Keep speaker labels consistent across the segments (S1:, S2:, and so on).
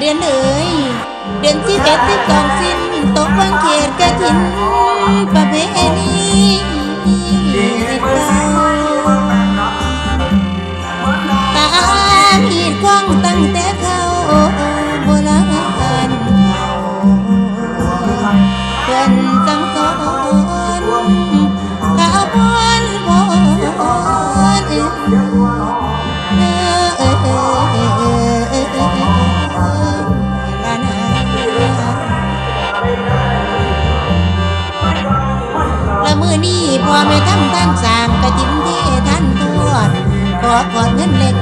S1: เดือนเอ๋ยเดือนที่เอ็ดที่สองสิ้นตกวังเขตกระถินประเพณี ไม่ทำท่านสร้างกระจิมเทท่านทวดขอขอดเงินเล็ก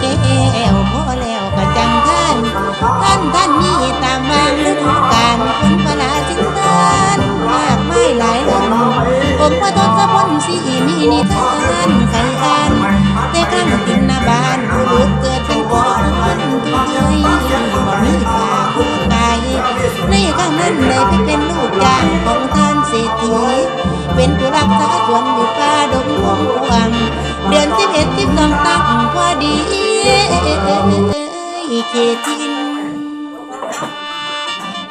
S1: เขตทิน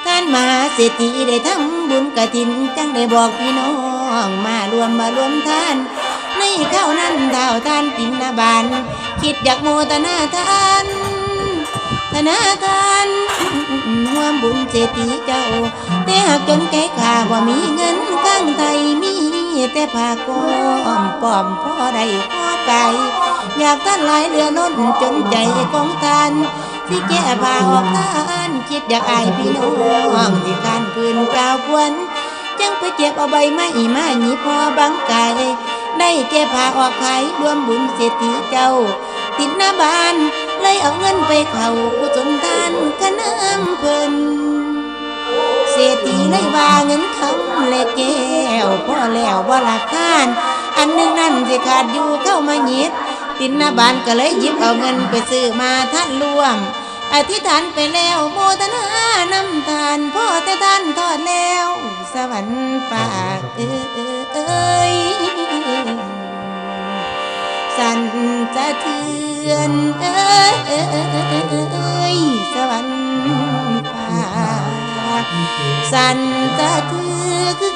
S1: ท่านมหาเศรษฐีได้ทำบุญกระถินจังได้บอกพี่น้องมารวมมารวมท่าน ในข้าวนั้นดาวท่านตินนาบานคิดอยากโมตนาท่านธนาทานร่วมบุญเศรษฐีเจ้า แต่หากจนแก่ขาว่ามีเงินข้างไทยมีแต่ผ้ากอมปอมพ่อใดพ่อไก่อยากท่านหลายเรือล้นจนใจของท่าน สิแก้ผ้าออกทานคิดอยากอายพี่น้องที่การคืนกล่าวควรจังไปเจ็บเอาใบไม้มาหนีพอบังไกได้แก้ผ้าออกขายรวมบุญเศรษฐีเจ้า ติดหน้าบ้านเลยเอาเงินไปเข้ากุศลทานกะน้ำเพิ่นเศรษฐีเลยว่าเงินคำและแก้วพ่อแล้วว่าหลักทาน อันหนึงนั่นสิขาดอยู่เข้ามาหยิบตินหน้าบ้านก็เลยหยิบเอาเงินไปซื้อมาท่านรวม อธิษฐานไปแล้วโมทนานำทานพ่อแต่ท่านทอดแล้ว สวรรค์ปากเอ้ยสั่นสะเทือนเอ้ยสวรรค์ปากสั่นสะเทือ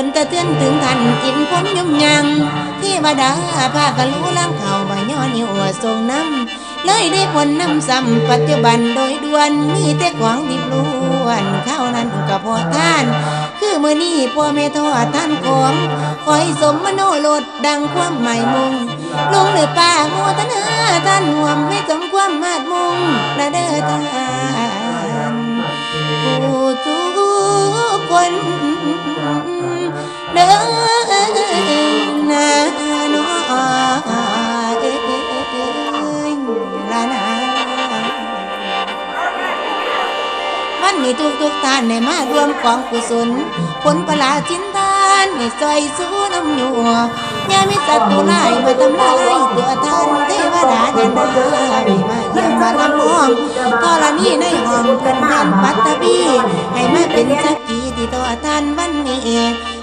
S1: จนจะเตือนถึงทันกินพ้นยุ่มยังเทวดาพากันรู้ล้างเข่าใบย่อนิ้วทรงน้ำเลยได้ผลน้ำซ้ำปัจจุบันโดยด่วนมีแต่ของดิบล้วนข้านั้นก็พอท่าน คือมือนี้พ่อแม่ทอดท่านของคอยสมมโนโลดดังความหมายมุงลงเลยป่าโมทนาท่านห่วมให้สมคว วันนี้ทุกทุกๆท่านได้มารวมกองกุศล ผลประหลาดจินทานให้ซอยสู้น้ำหนัวอย่ามีศัตรูร้ายมาทำลายตัวท่านเทวดายันดาให้มาเยี่ยมมาลำห้อมตอละนี้ในห้องเพิ่นยันปัตตบีให้มาเป็นสักกีที่ตัวท่านวันนี้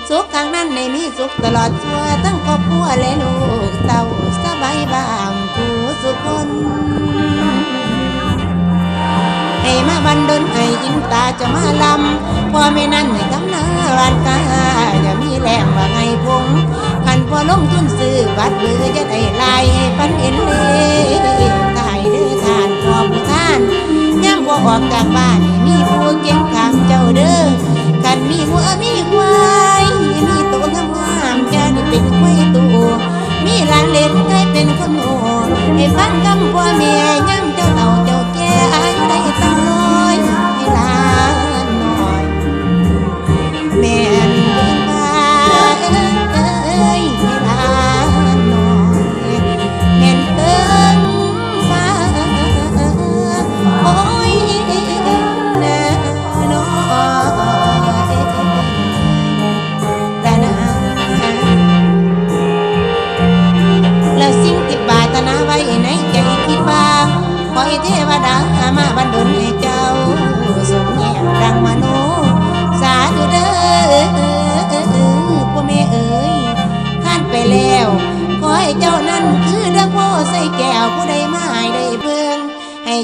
S1: สุขทางนั้นในมีสุขตลอดชั่วทั้งครอบครัวและลูกเต้าสบายบ้างผู้สุขคนให้มาบันดลให้ จะมาลำพ่อแม่นั้นให้กำนาวันกาอย่ามีแรงว่าไงพงขันพอลงทุนซื้อบัตรเบือจะได้ลายให้ปันเห็นเลยตายเด้อทานขอผู้ท่านย่ำพอออกจากบ้านมีผู้เก่งขามเจ้าเด้อขันมีหัวมีควายมีตัวงามจะได้เป็นควายตัวมีหลานเล่นให้เป็นคนโง่ให้ฟัง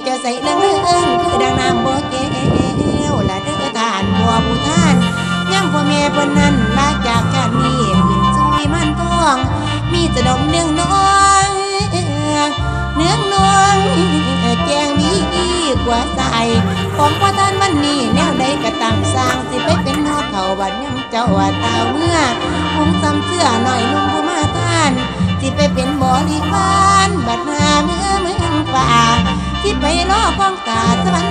S1: จ้าใส่เรื่องเรื่องคือดังน้ำบ่แก้วละเด้อทานพ่อผู้ท่านย่ำพ่อแม่เพิ่นนั้นลาจากชาตินี้ขึ้นสู่มันทอง มีจะดมเนื่องน้องเนื่องน้องแจงมีอีกว่าใสของพ่อท่านวันนี้แนวใดก็ตั้งสร้างสิไปเป็นนอเท่าบัดย่ำเจ้าว่าตาเมื่อพุงซ้ำเสื้อหน่อยนุ่ ที่ไปล้อของตาสวรรค์